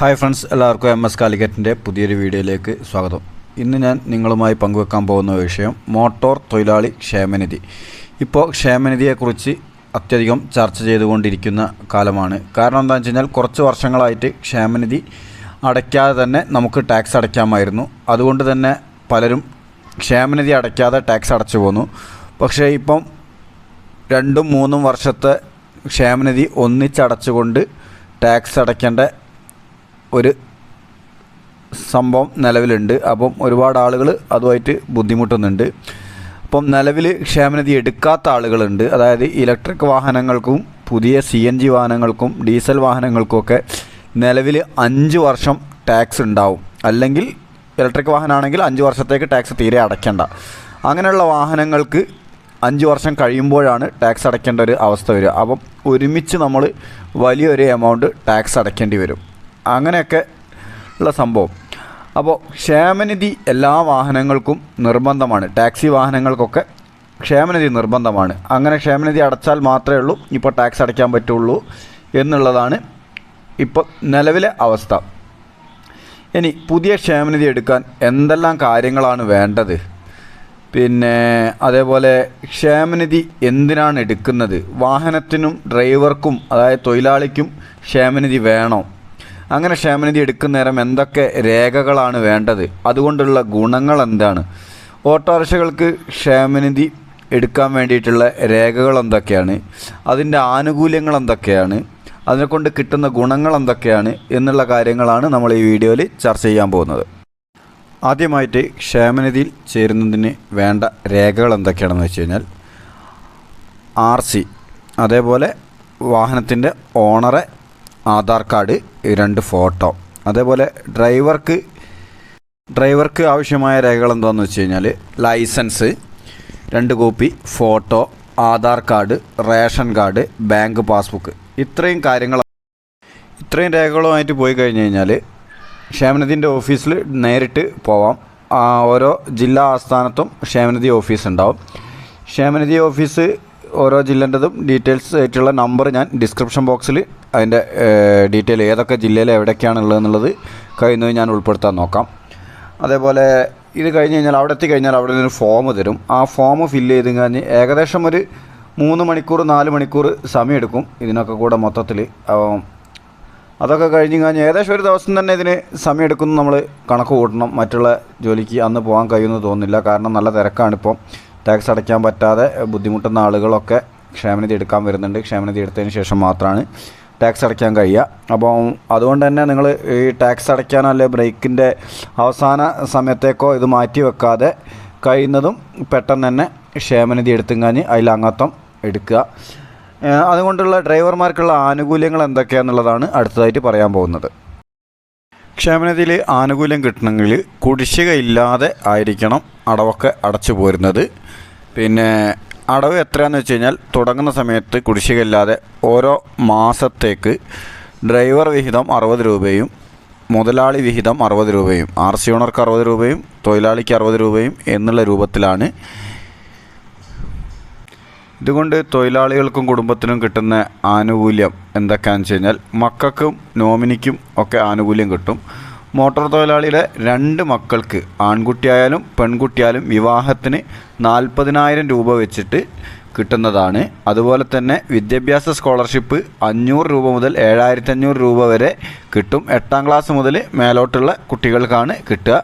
Hi friends എല്ലാവർക്കും M S കാലിക്കറ്റിന്റെ പുതിയൊരു വീഡിയോയിലേക്ക് സ്വാഗതം. ഇന്ന് ഞാൻ നിങ്ങളുമായി പങ്കുവെക്കാൻ പോകുന്ന വിഷയം മോട്ടോർ തൊഴിലാളി ക്ഷേമനിധി. ഇപ്പോൾ ക്ഷേമനിധിയെക്കുറിച്ച് അത്യധികം ചർച്ച ചെയ്തുകൊണ്ടിരിക്കുന്ന കാലമാണ്. കാരണം എന്താണെന്ന് വെച്ച് കഴിഞ്ഞാൽ കുറച്ച് വർഷങ്ങളായിട്ട് ക്ഷേമനിധി അടയ്ക്കാതെ തന്നെ നമുക്ക് ടാക്സ് അടയ്ക്കാമായിരുന്നു. അതുകൊണ്ട് തന്നെ പലരും ക്ഷേമനിധി അടയ്ക്കാതെ ടാക്സ് അടച്ചു പോന്നു. പക്ഷേ ഇപ്പം രണ്ടും മൂന്നും വർഷത്തെ ക്ഷേമനിധി ഒന്നിച്ചടച്ചുകൊണ്ട് ടാക്സ് അടയ്ക്കേണ്ട ഒരു സംഭവം നിലവിലുണ്ട്. അപ്പം ഒരുപാട് ആളുകൾ അതുമായിട്ട് ബുദ്ധിമുട്ടുന്നുണ്ട്. അപ്പം നിലവിൽ ക്ഷേമനിധി എടുക്കാത്ത ആളുകളുണ്ട്. അതായത് ഇലക്ട്രിക് വാഹനങ്ങൾക്കും പുതിയ സി എൻ ജി വാഹനങ്ങൾക്കും ഡീസൽ വാഹനങ്ങൾക്കുമൊക്കെ നിലവിൽ അഞ്ച് വർഷം ടാക്സ് ഉണ്ടാവും. അല്ലെങ്കിൽ ഇലക്ട്രിക് വാഹനമാണെങ്കിൽ അഞ്ച് വർഷത്തേക്ക് ടാക്സ് തീരെ അടയ്ക്കേണ്ട. അങ്ങനെയുള്ള വാഹനങ്ങൾക്ക് അഞ്ച് വർഷം കഴിയുമ്പോഴാണ് ടാക്സ് അടയ്ക്കേണ്ട ഒരു അവസ്ഥ വരിക. അപ്പം ഒരുമിച്ച് നമ്മൾ വലിയൊരു എമൗണ്ട് ടാക്സ് അടയ്ക്കേണ്ടി വരും. അങ്ങനെയൊക്കെ ഉള്ള സംഭവം. അപ്പോൾ ക്ഷേമനിധി എല്ലാ വാഹനങ്ങൾക്കും നിർബന്ധമാണ്. ടാക്സി വാഹനങ്ങൾക്കൊക്കെ ക്ഷേമനിധി നിർബന്ധമാണ്. അങ്ങനെ ക്ഷേമനിധി അടച്ചാൽ മാത്രമേ ഉള്ളൂ. ഇപ്പോൾ ടാക്സ് അടയ്ക്കാൻ പറ്റുള്ളൂ എന്നുള്ളതാണ് ഇപ്പോൾ നിലവിലെ അവസ്ഥ. ഇനി പുതിയ ക്ഷേമനിധി എടുക്കാൻ എന്തെല്ലാം കാര്യങ്ങളാണ് വേണ്ടത്? പിന്നെ അതേപോലെ ക്ഷേമനിധി എന്തിനാണ് എടുക്കുന്നത്? വാഹനത്തിനും ഡ്രൈവർക്കും അതായത് തൊഴിലാളിക്കും ക്ഷേമനിധി വേണോ? അങ്ങനെ ക്ഷേമനിധി എടുക്കുന്ന നേരം എന്തൊക്കെ രേഖകളാണ് വേണ്ടത്? അതുകൊണ്ടുള്ള ഗുണങ്ങൾ എന്താണ്? ഓട്ടോറിക്ഷകൾക്ക് ക്ഷേമനിധി എടുക്കാൻ വേണ്ടിയിട്ടുള്ള രേഖകൾ എന്തൊക്കെയാണ്? അതിന്റെ ആനുകൂല്യങ്ങൾ എന്തൊക്കെയാണ്? അതിനെക്കൊണ്ട് കിട്ടുന്ന ഗുണങ്ങൾ എന്തൊക്കെയാണ്? എന്നുള്ള കാര്യങ്ങളാണ് നമ്മൾ ഈ വീഡിയോയിൽ ചർച്ച ചെയ്യാൻ പോകുന്നത്. ആദ്യമായിട്ട് ക്ഷേമനിധിയിൽ ചേരുന്നതിന് വേണ്ട രേഖകൾ എന്തൊക്കെയാണെന്ന് വെച്ച് കഴിഞ്ഞാൽ ആർ സി അതേപോലെ വാഹനത്തിന്റെ ഓണറെ ആധാർ കാർഡ് രണ്ട് ഫോട്ടോ. അതേപോലെ ഡ്രൈവർക്ക് ഡ്രൈവർക്ക് ആവശ്യമായ രേഖകൾ എന്താണെന്ന് വെച്ച് കഴിഞ്ഞാൽ ലൈസൻസ് രണ്ട് copy photo Aadhaar card ration card bank passbook. ഇത്രയും കാര്യങ്ങൾ ഇത്രയും രേഖകളുമായിട്ട് പോയി കഴിഞ്ഞ് കഴിഞ്ഞാൽ ക്ഷേമനിധിന്റെ ഓഫീസിൽ നേരിട്ട് പോവാം. ഓരോ ജില്ലാ ആസ്ഥാനത്തും ക്ഷേമനിധി ഓഫീസ് ഉണ്ടാവും. ക്ഷേമനിധി ഓഫീസ് ഓരോ ജില്ലേന്റെതും ഡീറ്റെയിൽസ് ആയിട്ടുള്ള നമ്പർ ഞാൻ ഡിസ്ക്രിപ്ഷൻ ബോക്സിൽ അതിന്റെ ഡീറ്റെയിൽ ഏതൊക്കെ ജില്ലയിൽ എവിടേക്കാണുള്ളതെന്നുള്ളത് കഴിയുന്നത് ഞാൻ ഉൾപ്പെടുത്താൻ നോക്കാം. അതേപോലെ ഇത് കഴിഞ്ഞ് കഴിഞ്ഞാൽ അവിടെ എത്തിക്കഴിഞ്ഞാൽ അവിടെ ഒരു ഫോം തരും. ആ ഫോം ഫില്ല് ചെയ്ത് കഴിഞ്ഞ് ഏകദേശം ഒരു മൂന്ന് മണിക്കൂർ നാല് മണിക്കൂർ സമയമെടുക്കും ഇതിനൊക്കെ കൂടെ മൊത്തത്തിൽ അതൊക്കെ കഴിഞ്ഞ് കഴിഞ്ഞാൽ ഏകദേശം ഒരു ദിവസം തന്നെ ഇതിന് സമയമെടുക്കുന്നു നമ്മൾ കണക്ക് കൂട്ടണം. മറ്റുള്ള ജോലിക്ക് അന്ന് പോകാൻ കഴിയുമെന്ന് തോന്നുന്നില്ല. കാരണം നല്ല തിരക്കാണിപ്പം ടാക്സ് അടയ്ക്കാൻ പറ്റാതെ ബുദ്ധിമുട്ടുന്ന ആളുകളൊക്കെ ക്ഷേമനിധി എടുക്കാൻ വരുന്നുണ്ട്. ക്ഷേമനിധി എടുത്തതിന് ശേഷം മാത്രമാണ് ടാക്സ് അടയ്ക്കാൻ കഴിയുക അപ്പം അതുകൊണ്ട് തന്നെ നിങ്ങൾ ഈ ടാക്സ് അടയ്ക്കാനോ അല്ലെ ബ്രേക്കിന്റെ അവസാന സമയത്തേക്കോ ഇത് മാറ്റി വെക്കാതെ കഴിയുന്നതും പെട്ടെന്ന് തന്നെ ക്ഷേമനിധി എടുത്തുങ്ങാഞ്ഞ് അതിൽ അംഗത്വം എടുക്കുക. അതുകൊണ്ടുള്ള ഡ്രൈവർമാർക്കുള്ള ആനുകൂല്യങ്ങൾ എന്തൊക്കെയാണെന്നുള്ളതാണ് അടുത്തതായിട്ട് പറയാൻ പോകുന്നത്. ക്ഷേമനിധിയിൽ ആനുകൂല്യം കിട്ടണമെങ്കിൽ കുടിശ്ശിക ഇല്ലാതെ ആയിരിക്കണം അടവൊക്കെ അടച്ചു പോരുന്നത് പിന്നെ അടവ് എത്രയാണെന്ന് വെച്ച് കഴിഞ്ഞാൽ തുടങ്ങുന്ന സമയത്ത് കുടിശ്ശിക ഇല്ലാതെ ഓരോ മാസത്തേക്ക് ഡ്രൈവർ വിഹിതം അറുപത് രൂപയും മുതലാളി വിഹിതം അറുപത് രൂപയും ആർ സി ഓണർക്ക് അറുപത് രൂപയും തൊഴിലാളിക്ക് അറുപത് രൂപയും എന്നുള്ള രൂപത്തിലാണ്. ഇതുകൊണ്ട് തൊഴിലാളികൾക്കും കുടുംബത്തിനും കിട്ടുന്ന ആനുകൂല്യം എന്തൊക്കെയാണെന്ന് വെച്ച് കഴിഞ്ഞാൽ മക്കൾക്കും നോമിനിക്കും ഒക്കെ ആനുകൂല്യം കിട്ടും. മോട്ടോർ തൊഴിലാളിയുടെ രണ്ട് മക്കൾക്ക് ആൺകുട്ടിയായാലും പെൺകുട്ടിയായാലും വിവാഹത്തിന് നാൽപ്പതിനായിരം രൂപ വെച്ചിട്ട് കിട്ടുന്നതാണ്. അതുപോലെ തന്നെ വിദ്യാഭ്യാസ സ്കോളർഷിപ്പ് അഞ്ഞൂറ് രൂപ മുതൽ ഏഴായിരത്തി അഞ്ഞൂറ് രൂപ വരെ കിട്ടും. എട്ടാം ക്ലാസ് മുതൽ മേലോട്ടുള്ള കുട്ടികൾക്കാണ് കിട്ടുക.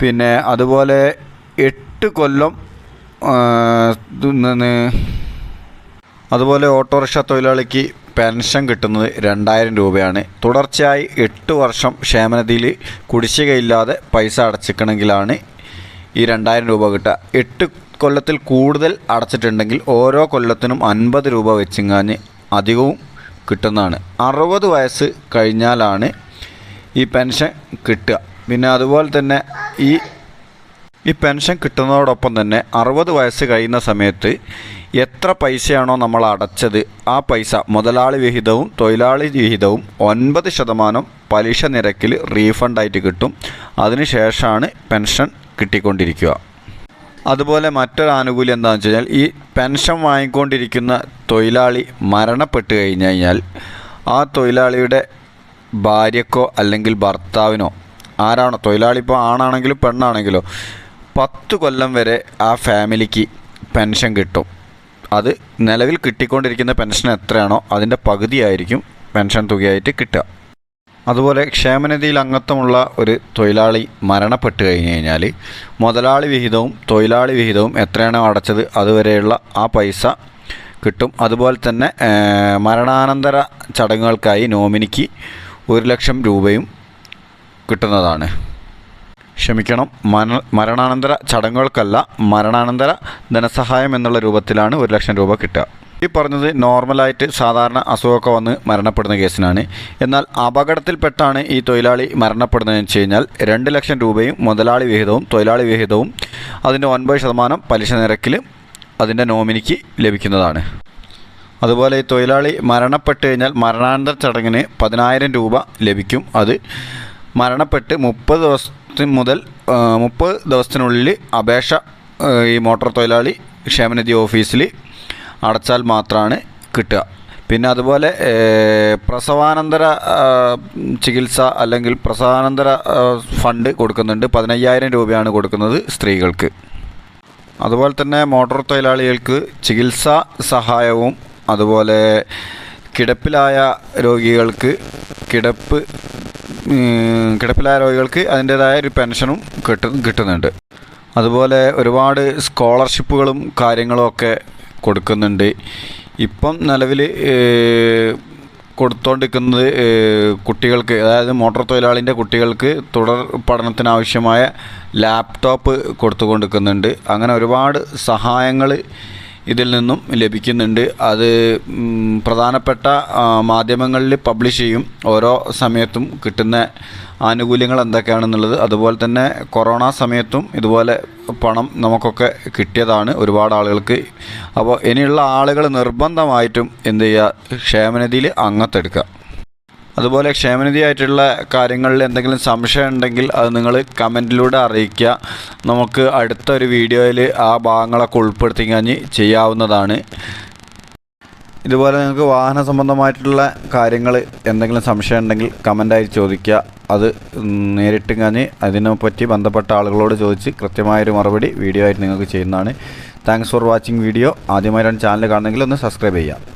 പിന്നെ അതുപോലെ എട്ട് കൊല്ലം അതുപോലെ ഓട്ടോറിക്ഷ തൊഴിലാളിക്ക് പെൻഷൻ കിട്ടുന്നത് രണ്ടായിരം രൂപയാണ്. തുടർച്ചയായി എട്ട് വർഷം ക്ഷേമനിധിയിൽ കുടിശ്ശികയില്ലാതെ പൈസ അടച്ചിക്കണമെങ്കിലാണ് ഈ രണ്ടായിരം രൂപ കിട്ടുക. എട്ട് കൊല്ലത്തിൽ കൂടുതൽ അടച്ചിട്ടുണ്ടെങ്കിൽ ഓരോ കൊല്ലത്തിനും അൻപത് രൂപ വെച്ചിങ്ങാഞ്ഞ് അധികവും കിട്ടുന്നതാണ്. അറുപത് വയസ്സ് കഴിഞ്ഞാലാണ് ഈ പെൻഷൻ കിട്ടുക. പിന്നെ അതുപോലെ തന്നെ ഈ ഈ പെൻഷൻ കിട്ടുന്നതോടൊപ്പം തന്നെ അറുപത് വയസ്സ് കഴിയുന്ന സമയത്ത് എത്ര പൈസയാണോ നമ്മൾ അടച്ചത് ആ പൈസ മുതലാളി വിഹിതവും തൊഴിലാളി വിഹിതവും ഒൻപത് ശതമാനം പലിശ നിരക്കിൽ റീഫണ്ടായിട്ട് കിട്ടും. അതിനുശേഷമാണ് പെൻഷൻ കിട്ടിക്കൊണ്ടിരിക്കുക. അതുപോലെ മറ്റൊരു ആനുകൂല്യം എന്താണെന്ന് വെച്ച് കഴിഞ്ഞാൽ ഈ പെൻഷൻ വാങ്ങിക്കൊണ്ടിരിക്കുന്ന തൊഴിലാളി മരണപ്പെട്ട് കഴിഞ്ഞ് കഴിഞ്ഞാൽ ആ തൊഴിലാളിയുടെ ഭാര്യക്കോ അല്ലെങ്കിൽ ഭർത്താവിനോ ആരാണോ തൊഴിലാളി ഇപ്പോൾ ആണാണെങ്കിലും പെണ്ണാണെങ്കിലോ പത്ത് കൊല്ലം വരെ ആ ഫാമിലിക്ക് പെൻഷൻ കിട്ടും. അത് നിലവിൽ കിട്ടിക്കൊണ്ടിരിക്കുന്ന പെൻഷൻ എത്രയാണോ അതിന്റെ പകുതിയായിരിക്കും പെൻഷൻ തുകയായിട്ട് കിട്ടുക. അതുപോലെ ക്ഷേമനിധിയിൽ അംഗത്വമുള്ള ഒരു തൊഴിലാളി മരണപ്പെട്ട് കഴിഞ്ഞ് കഴിഞ്ഞാൽ മുതലാളി വിഹിതവും തൊഴിലാളി വിഹിതവും എത്രയാണോ അടച്ചത് അതുവരെയുള്ള ആ പൈസ കിട്ടും. അതുപോലെ തന്നെ മരണാനന്തര ചടങ്ങുകൾക്കായി നോമിനിക്ക് ഒരു ലക്ഷം രൂപയും കിട്ടുന്നതാണ്. ക്ഷമിക്കണം. മന മരണാനന്തര ചടങ്ങുകൾക്കല്ല മരണാനന്തര ധനസഹായം എന്നുള്ള രൂപത്തിലാണ് ഒരു ലക്ഷം രൂപ കിട്ടുക. ഈ പറഞ്ഞത് നോർമലായിട്ട് സാധാരണ അസുഖമൊക്കെ വന്ന് മരണപ്പെടുന്ന കേസിനാണ്. എന്നാൽ അപകടത്തിൽപ്പെട്ടാണ് ഈ തൊഴിലാളി മരണപ്പെടുന്നതെന്ന് വെച്ച് കഴിഞ്ഞാൽ രണ്ട് ലക്ഷം രൂപയും മുതലാളി വിഹിതവും തൊഴിലാളി വിഹിതവും അതിന്റെ ഒൻപത് ശതമാനം പലിശ നിരക്കിൽ അതിന്റെ നോമിനിക്ക് ലഭിക്കുന്നതാണ്. അതുപോലെ ഈ തൊഴിലാളി മരണപ്പെട്ട് കഴിഞ്ഞാൽ മരണാനന്തര ചടങ്ങിന് പതിനായിരം രൂപ ലഭിക്കും. അത് മരണപ്പെട്ട് മുപ്പത് ദിവസത്തിന് മുതൽ മുപ്പത് ദിവസത്തിനുള്ളിൽ അപേക്ഷ ഈ മോട്ടോർ തൊഴിലാളി ക്ഷേമനിധി ഓഫീസിൽ അടച്ചാൽ മാത്രമാണ് കിട്ടുക. പിന്നെ അതുപോലെ പ്രസവാനന്തര ചികിത്സ അല്ലെങ്കിൽ പ്രസവാനന്തര ഫണ്ട് കൊടുക്കുന്നുണ്ട്. പതിനയ്യായിരം രൂപയാണ് കൊടുക്കുന്നത് സ്ത്രീകൾക്ക്. അതുപോലെ തന്നെ മോട്ടോർ തൊഴിലാളികൾക്ക് ചികിത്സാ സഹായവും അതുപോലെ കിടപ്പിലായ രോഗികൾക്ക് കിടപ്പ് കിടപ്പിലായ രോഗികൾക്ക് അതിന്റേതായ ഒരു പെൻഷനും കിട്ടു കിട്ടുന്നുണ്ട്. അതുപോലെ ഒരുപാട് സ്കോളർഷിപ്പുകളും കാര്യങ്ങളും ഒക്കെ കൊടുക്കുന്നുണ്ട്. ഇപ്പം നിലവിൽ കൊടുത്തോണ്ടിരിക്കുന്നത് കുട്ടികൾക്ക് അതായത് മോട്ടോർ തൊഴിലാളിന്റെ കുട്ടികൾക്ക് തുടർ പഠനത്തിനാവശ്യമായ ലാപ്ടോപ്പ് കൊടുത്തുകൊണ്ടിരിക്കുന്നുണ്ട്. അങ്ങനെ ഒരുപാട് സഹായങ്ങൾ ഇതിൽ നിന്നും ലഭിക്കുന്നുണ്ട്. അത് പ്രധാനപ്പെട്ട മാധ്യമങ്ങളിൽ പബ്ലിഷ് ചെയ്യും. ഓരോ സമയത്തും കിട്ടുന്ന ആനുകൂല്യങ്ങൾ എന്തൊക്കെയാണെന്നുള്ളത്. അതുപോലെ തന്നെ കൊറോണ സമയത്തും ഇതുപോലെ പണം നമുക്കൊക്കെ കിട്ടിയതാണ് ഒരുപാട് ആളുകൾക്ക്. അപ്പോൾ ഇനിയുള്ള ആളുകൾ നിർബന്ധമായിട്ടും എന്ത് ചെയ്യുക? ക്ഷേമനിധിയിൽ അംഗത്തെടുക്കുക അതുപോലെ ക്ഷേമനിധിയായിട്ടുള്ള കാര്യങ്ങളിൽ എന്തെങ്കിലും സംശയം ഉണ്ടെങ്കിൽ അത് നിങ്ങൾ കമന്റിലൂടെ അറിയിക്കുക. നമുക്ക് അടുത്ത ഒരു വീഡിയോയിൽ ആ ഭാഗങ്ങളൊക്കെ ഉൾപ്പെടുത്തി കഴിഞ്ഞ് ചെയ്യാവുന്നതാണ്. ഇതുപോലെ നിങ്ങൾക്ക് വാഹന സംബന്ധമായിട്ടുള്ള കാര്യങ്ങൾ എന്തെങ്കിലും സംശയം ഉണ്ടെങ്കിൽ കമന്റായി ചോദിക്കുക. അത് നേരിട്ട് കഴിഞ്ഞ് അതിനെപ്പറ്റി ബന്ധപ്പെട്ട ആളുകളോട് ചോദിച്ച് കൃത്യമായൊരു മറുപടി വീഡിയോ ആയിട്ട് നിങ്ങൾക്ക് ചെയ്യുന്നതാണ്. Thanks for watching video. ആദ്യമായിട്ടാണ് ചാനൽ കാണുന്നെങ്കിൽ ഒന്ന് സബ്സ്ക്രൈബ് ചെയ്യുക.